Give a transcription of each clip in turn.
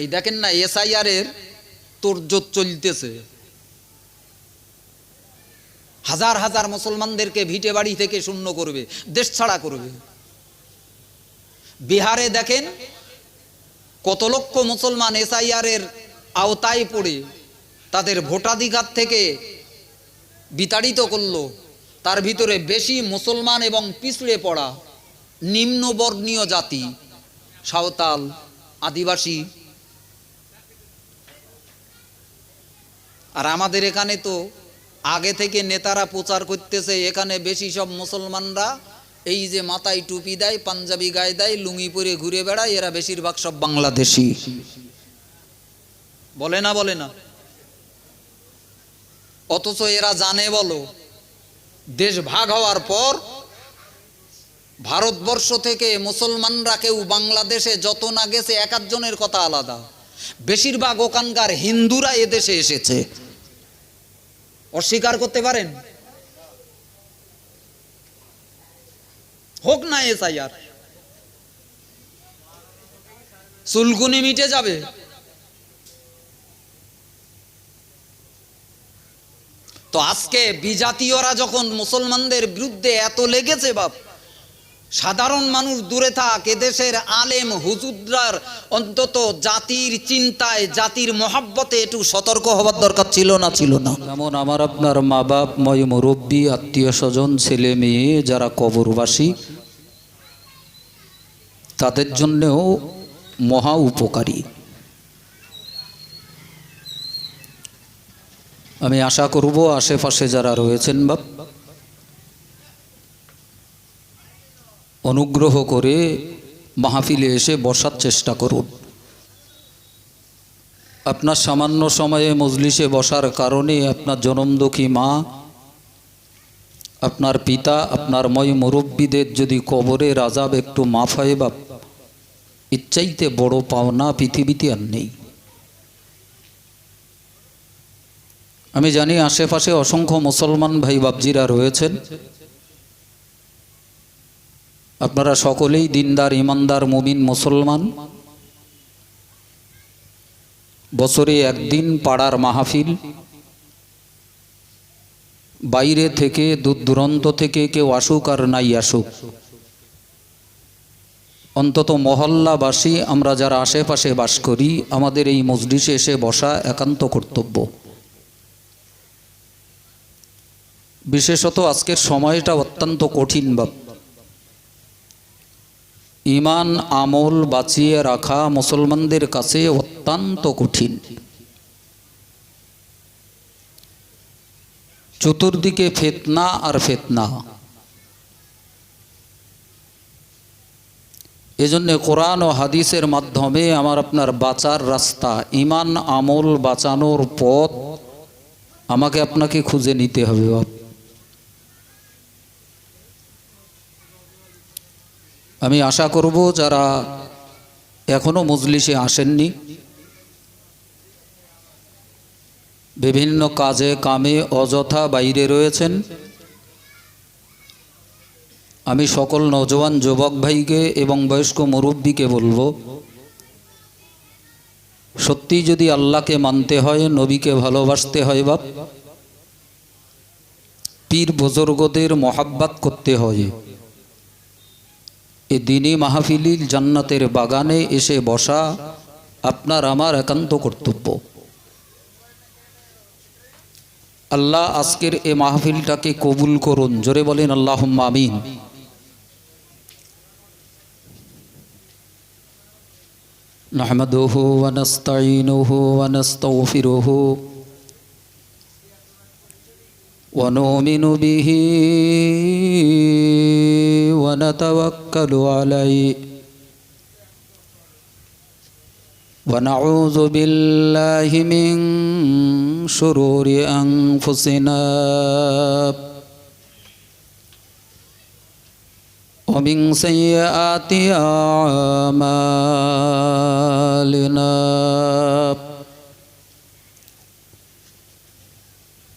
এই দেখেন না এসআইআর এর তোরজোর চলতেছে। হাজার হাজার মুসলমানদেরকে ভিটে বাড়ি থেকে শূন্য করবে, দেশ ছাড়া করবে। বিহারে দেখেন, কত লক্ষ মুসলমান এসআইআর এর আওতায় পড়ে, তাদের ভোটাধিকার থেকে বিতাড়িত করল, তার ভিতরে বেশি মুসলমান এবং পিছড়ে পড়া নিম্নবর্ণীয় জাতি, সাঁওতাল, আদিবাসী আর আমাদের এখানে তো আগে থেকে নেতারা প্রচার করতেছে, এখানে বেশি সব মুসলমানরা এই যে মাথায় টুপি দেয়, পাঞ্জাবি গায়ে দেয়, লুঙ্গি পরে ঘুরে বেড়ায়, এরা বেশিরভাগ সব বাংলাদেশি। বলে না বলে না। অথচ এরা জানে বলো, দেশ ভাগ হওয়ার পর ভারতবর্ষ থেকে মুসলমানরা কেউ বাংলাদেশে যত না গেছে, এক একজনের কথা আলাদা। বেশিরভাগ ওখানকার হিন্দুরা এদেশে এসেছে। অস্বীকার করতে পারেন? হোক না এস এসআইআর। চুলকুনি মিটে যাবে। তো আজকে বিজাতীয়রা যখন মুসলমানদের বিরুদ্ধে এত লেগেছে বাপ সাধারণ মানুষ দূরে থাক, এদেশের আলেম হুজুদ্রার অন্তত জাতির চিন্তায়, জাতির মহাব্বতে একটু সতর্ক হবার দরকার ছিল না ছিল না? যেমন আমার আপনার মা বাপ ময় মুরব্বী, আত্মীয় স্বজন, ছেলে মেয়ে, যারা কবরবাসী, তাদের জন্যেও মহা উপকারী। আমি আশা করব আশেপাশে যারা রয়েছেন বাপ অনুগ্রহ করে মাহফিলে এসে বসার চেষ্টা করুন। আপনার সামান্য সময়ে মজলিসে বসার কারণে আপনার জনমদুখী মা, আপনার পিতা, আপনার ময় মুরব্বীদের যদি কবরে রাজাব একটু মাফ হয় বা ইচ্ছাইতে বড় পাওনা পৃথিবীতে আর নেই। আমি জানি আশেপাশে অসংখ্য মুসলমান ভাই বাবজিরা রয়েছেন। আপনারা সকলেই দিনদার, ইমানদার, মুমিন, মুসলমান। বছরে একদিন পাড়ার মাহফিল। বাইরে থেকে, দূর দূরান্ত থেকে কেউ আসুক আর নাই আসুক। অন্তত মহল্লাবাসী, আমরা যারা আশেপাশে বাস করি, আমাদের এই মজলিসে এসে বসা একান্ত কর্তব্য। বিশেষত আজকের সময়টা অত্যন্ত কঠিন বাপ ইমান, আমল বাঁচিয়ে রাখা মুসলমানদের কাছে অত্যন্ত কঠিন। চতুর্দিকে ফেতনা আর ফেতনা। এজন্য কোরআন ও হাদিসের মাধ্যমে আমার আপনার বাঁচার রাস্তা, ইমান, আমল বাঁচানোর পথ আমাকে আপনাকে খুঁজে নিতে হবে বাপ। আমি আশা করব যারা এখনও মজলিসে আসেননি, বিভিন্ন কাজে কামে অযথা বাইরে রয়েছেন। আমি সকল নজওয়ান যুবক ভাইকে এবং বয়স্ক মুরব্বীকে বলব, সত্যি যদি আল্লাহকে মানতে হয়, নবীকে ভালোবাসতে হয় বাপ, পীর বুজুর্গদের মহাব্বাত করতে হয়। এ দিনী মাহফিলিল জান্নাতের বাগানে এসে বসা আপনার আমার একান্ত কর্তব্য আল্লাহ আজকের এ মাহফিলটাকে কবুল করুন জোরে বলেন আল্লাহ আমিন نحمده ونستعينه ونستغفره ونؤمن به ونتوكل عليه. ونعوذ بالله من شرور أنفسنا. ومن سيئات أعمالنا.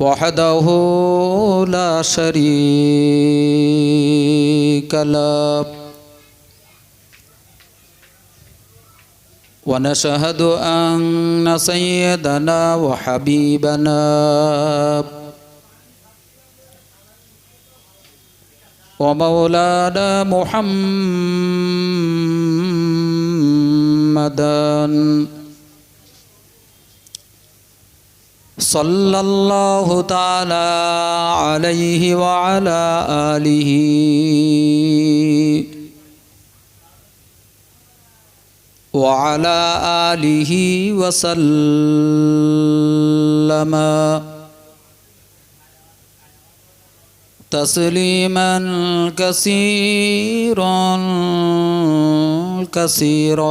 وحده لا شريك له. ونشهد أن سيدنا وحبيبنا. ومولانا محمدا. صلى الله تعالى عليه وعلى آله. وعلى آله وسلم تسليما كثيرا كثيرا.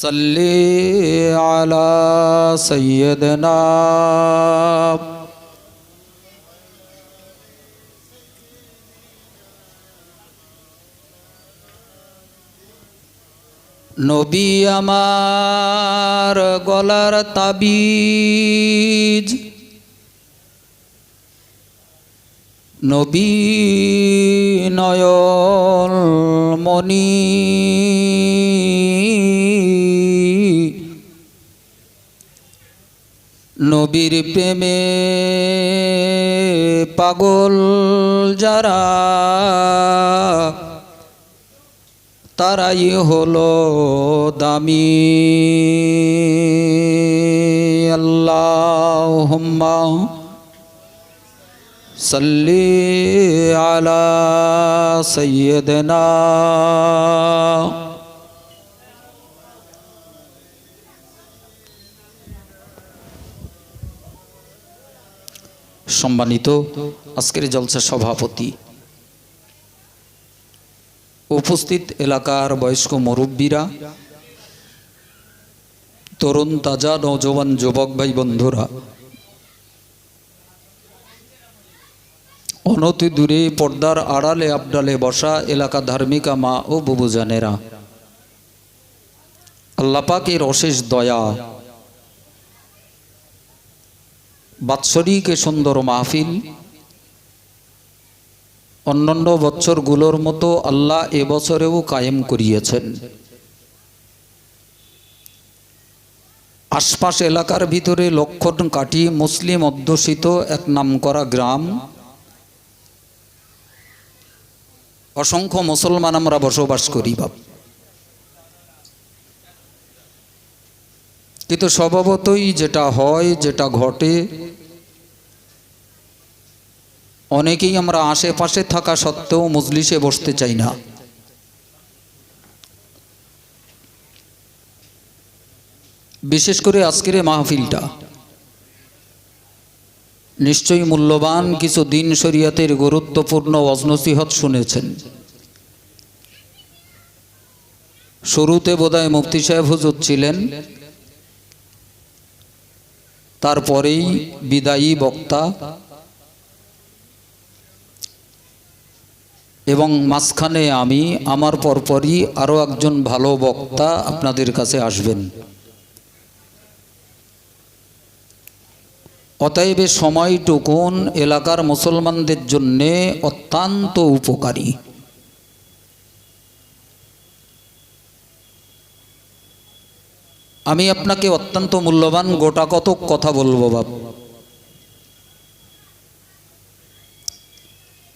صل على سيدنا নবী আমার গলার তাবিজ নবী নয়ন মণি নবীর প্রেমে পাগল যারা তারাই হলো দামি। আল্লাহ সাল্লি আলা সৈয়দনা সম্মানিত আজকের জলসা সভাপতি। উপস্থিত এলাকার বয়স্ক মুরব্বীরা, তরুণ, তাজা নৌজওয়ান যুবক ভাই বন্ধুরা, অনতি দূরে পর্দার আড়ালে আবডালে বসা এলাকা ধার্মিকা মা ও বুবুজানেরা। আল্লাপাকের অশেষ দয়া বাৎসরিক এ সুন্দর মাহফিল। অন্যান্য বছরগুলোর মতো আল্লাহ এবছরেও কায়েম করিয়েছেন। আশপাশ এলাকার ভিতরে লক্ষণ কাটি মুসলিম অধ্যুষিত এক নামকরা গ্রাম। অসংখ্য মুসলমান আমরা বসবাস করি বাপ। কিন্তু স্বভাবতই যেটা হয়, যেটা ঘটে অনেকেই আমরা আশেপাশে থাকা সত্ত্বেও মজলিসে বসতে চাই না। বিশেষ করে আজকের মাহফিলটা। নিশ্চয়ই মূল্যবান কিছু দিন শরিয়াতের গুরুত্বপূর্ণ অজনসিহত শুনেছেন। শুরুতে বোধহয় মুফতি সাহেব হুজুর ছিলেন। তারপরেই বিদায়ী বক্তা এবং মাঝখানে আমি আমার পরপরই আরও একজন ভালো বক্তা আপনাদের কাছে আসবেন। অতএব সময়টুকুন এলাকার মুসলমানদের জন্যে অত্যন্ত উপকারী। আমি আপনাকে অত্যন্ত মূল্যবান গোটা কতক কথা বলব বাপ।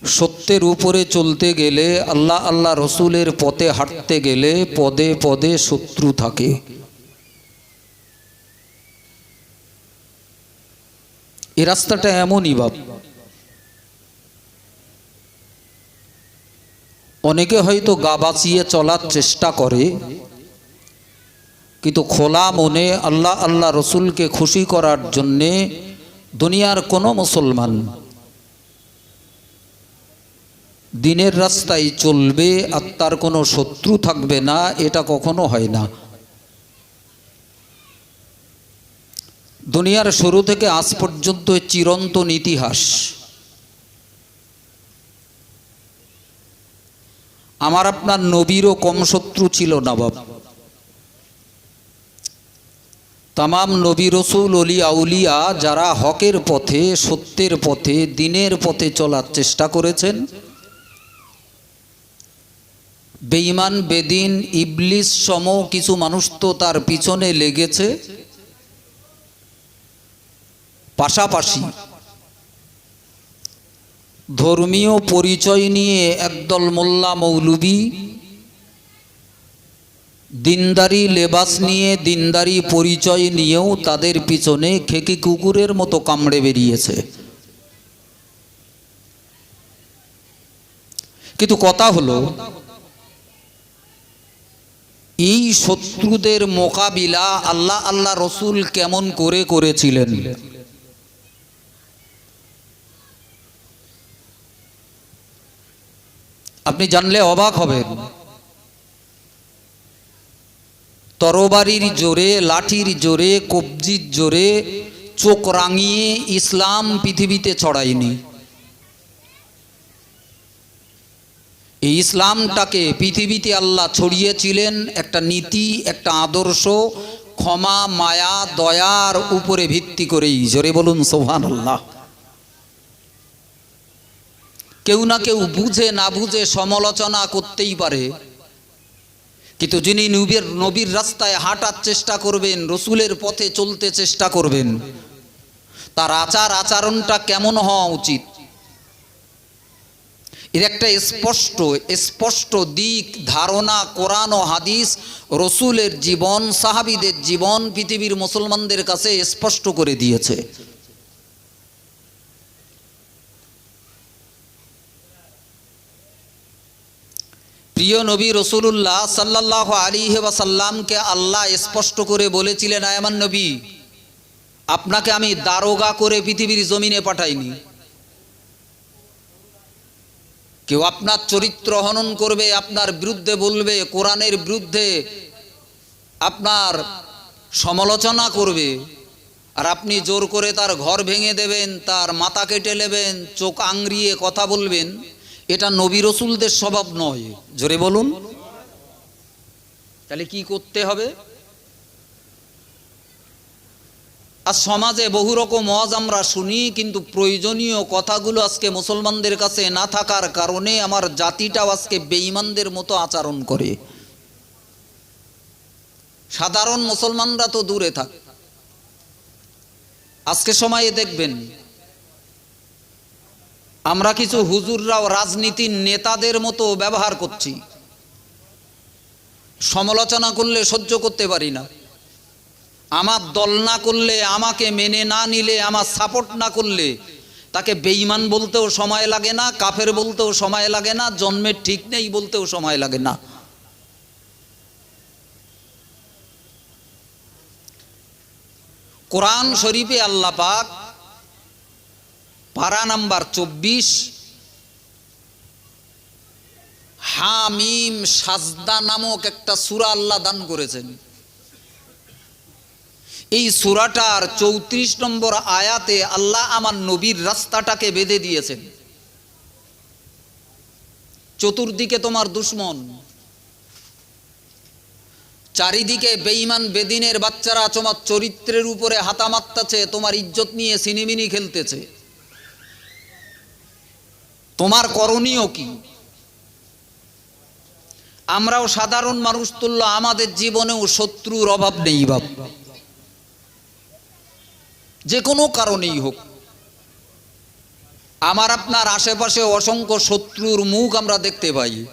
সত্যের উপরে চলতে গেলে আল্লাহ আল্লাহ রসুলের পথে হাঁটতে গেলে পদে পদে শত্রু থাকে। এ রাস্তাটা এমনই বাপ। অনেকে হয়তো গা বাঁচিয়ে চলার চেষ্টা করে, কিন্তু খোলা মনে আল্লাহ আল্লাহ রসুলকে খুশি করার জন্যে দুনিয়ার কোনো মুসলমান দিনের রাস্তায় চলবে আর তার কোনো শত্রু থাকবে না, এটা কখনো হয় না। দুনিয়ার শুরু থেকে আজ পর্যন্ত চিরন্তন ইতিহাস। আমার আপনার নবীরও কম শত্রু ছিল না বাবা তামাম নবী রসুল, অলি, আউলিয়া যারা হকের পথে, সত্যের পথে, দিনের পথে চলার চেষ্টা করেছেন বেঈমান, বেদিন, ইবলিস সম কিছু মানুষ তো তার পিছনে লেগেছে। পাশাপাশি ধর্মীয় পরিচয় নিয়ে একদল মোল্লা মৌলবী দিনদারি লেবাস নিয়ে দিনদারি পরিচয় নিয়েও তাদের পিছনে খেকি কুকুরের মতো কামড়ে বেরিয়েছে। কিন্তু কথা হলো এই শত্রুদের মোকাবিলা আল্লাহ আল্লাহ রসুল কেমন করে করেছিলেন? আপনি জানলে অবাক হবেন। তরবারির জোরে, লাঠির জোরে, কবজির জোরে চোখ রাঙিয়ে ইসলাম পৃথিবীতে ছড়ায়নি। এই ইসলামটাকে পৃথিবীতে আল্লাহ ছড়িয়েছিলেন একটা নীতি, একটা আদর্শ, ক্ষমা, মায়া, দয়ার উপরে ভিত্তি করেই। জোরে বলুন সোহান আল্লাহ কেউ না কেউ বুঝে, না বুঝে সমালোচনা করতেই পারে। কিন্তু যিনি নবীর নবীর রাস্তায় হাঁটার চেষ্টা করবেন, রসুলের পথে চলতে চেষ্টা করবেন, তার আচার আচরণটা কেমন হওয়া উচিত? এর একটা স্পষ্ট স্পষ্ট দিক, ধারণা, কোরআন ও হাদিস, রসুলের জীবন, সাহাবিদের জীবন, পৃথিবীর মুসলমানদের কাছে স্পষ্ট করে দিয়েছে। প্রিয় নবী রসুল্লাহ সাল্লাহ আলী ওয়াসাল্লামকে আল্লাহ স্পষ্ট করে বলেছিলেন আয়মান নবী, আপনাকে আমি দারোগা করে পৃথিবীর জমিনে পাঠাইনি। কেউ আপনার চরিত্র হনন করবে, আপনার বিরুদ্ধে বলবে, কোরআনের বিরুদ্ধে আপনার সমালোচনা করবে, আর আপনি জোর করে তার ঘর ভেঙে দেবেন, তার মাথা কেটে নেবেন, চোখ আংড়িয়ে কথা বলবেন, এটা নবী রসুলদের স্বভাব নয়। জোরে বলুন। তাহলে কি করতে হবে? আর সমাজে বহু রকম মজ আমরা শুনি, কিন্তু প্রয়োজনীয় কথাগুলো আজকে মুসলমানদের কাছে না থাকার কারণে আমার জাতিটাও আজকে বেঈমানদের মতো আচরণ করে। সাধারণ মুসলমানরা তো দূরে থাক। আজকে সময়ে দেখবেন, আমরা কিছু হুজুররাও রাজনীতির নেতাদের মতো ব্যবহার করছি। সমালোচনা করলে সহ্য করতে পারি না। আমার দল না করলে, আমাকে মেনে না নিলে, আমার সাপোর্ট না করলে, তাকে বেঈমান বলতেও সময় লাগে না, কাফের বলতেও সময় লাগে না, জন্মের ঠিক নেই বলতেও সময় লাগে না। কোরআন শরীফে আল্লাহ পাক পারা নাম্বার চব্বিশ, হামিম সাজদা নামক একটা সুরা আল্লাহ দান করেছেন। এই সুরাটার চৌত্রিশ নম্বর আয়াতে আল্লাহ আমার নবীর রাস্তাটাকে বেঁধে দিয়েছেন। চতুর্দিকে তোমার দুশ্মন। চারিদিকে বেঈমান বেদিনের বাচ্চারা তোমার চরিত্রের উপরে হাতা মারতেছে তোমার ইজ্জত নিয়ে সিনেমিনি খেলতেছে। তোমার করণীয় কি? আমরাও সাধারণ মানুষ তুল্য, আমাদের জীবনেও শত্রুর অভাব নেই বাপ। যে কোনো কারণেই হোক। আমার আপনার আশেপাশে অসংখ্য শত্রুর মুখ আমরা দেখতে পাই।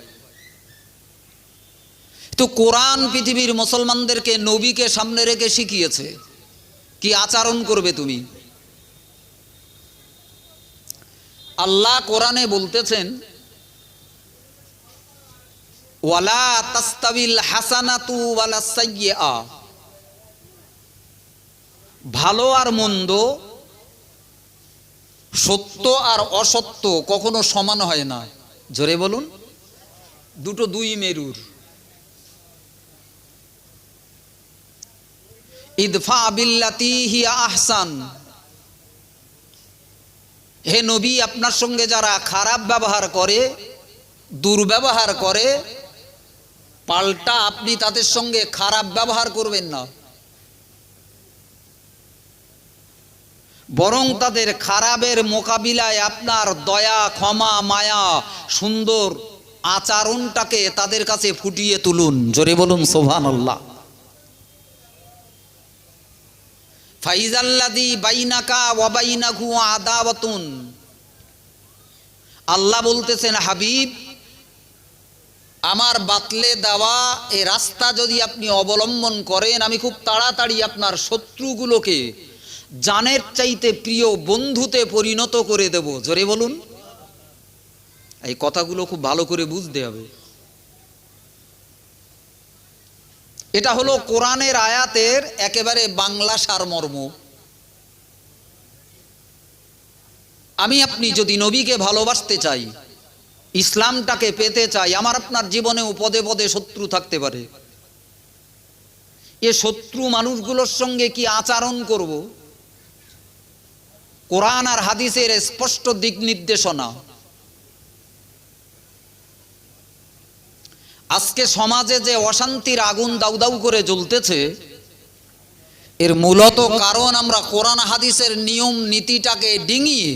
তো কোরআন পৃথিবীর মুসলমানদেরকে, নবীকে সামনে রেখে শিখিয়েছে। কি আচরণ করবে তুমি? আল্লাহ কোরআনে বলতেছেন, ওয়ালা তাস্তাবিল হাসানাতু ওয়ালা সাইয়্যা ভালো আর মন্দ, সত্য আর অসত্য কখনো সমান হয় না। জোরে বলুন। দুটো দুই মেরুর। ইদফা বিল্লাতি হিয়া আহসান। হে নবী, আপনার সঙ্গে যারা খারাপ ব্যবহার করে, দুর্ব্যবহার করে, পাল্টা আপনি তাদের সঙ্গে খারাপ ব্যবহার করবেন না। বরং তাদের খারাপের মোকাবিলায় আপনার দয়া, ক্ষমা, মায়া, সুন্দর আচরণটাকে তাদের কাছে ফুটিয়ে তুলুন। জোরে বলুন সোভান আল্লাহ ফাইজাল্লাদি বাইনাকা ওয়াবাইনাকু আদাওয়াতুন। আল্লাহ বলতেছেন, হাবিব, আমার বাতলে দেওয়া এ রাস্তা যদি আপনি অবলম্বন করেন, আমি খুব তাড়াতাড়ি আপনার শত্রুগুলোকে জানের চাইতে প্রিয় বন্ধুতে পরিণত করে দেব। জোরে বলুন। এই কথাগুলো খুব ভালো করে বুঝতে হবে। এটা হলো কোরআনের আয়াতের একেবারে বাংলা সারমর্ম। আমি আপনি যদি নবীকে ভালোবাসতে চাই, ইসলামটাকে পেতে চাই, আমার আপনার জীবনে পদে পদে শত্রু থাকতে পারে। এ শত্রু মানুষগুলোর সঙ্গে কি আচরণ করব? কোরআন আর হাদিসের স্পষ্ট দিক নির্দেশনা। আজকে সমাজে যে অশান্তির আগুন দাউ দাউ করে জ্বলতেছে, এর মূলত কারণ আমরা কোরআন হাদিসের নিয়ম নীতিটাকে ডিঙিয়ে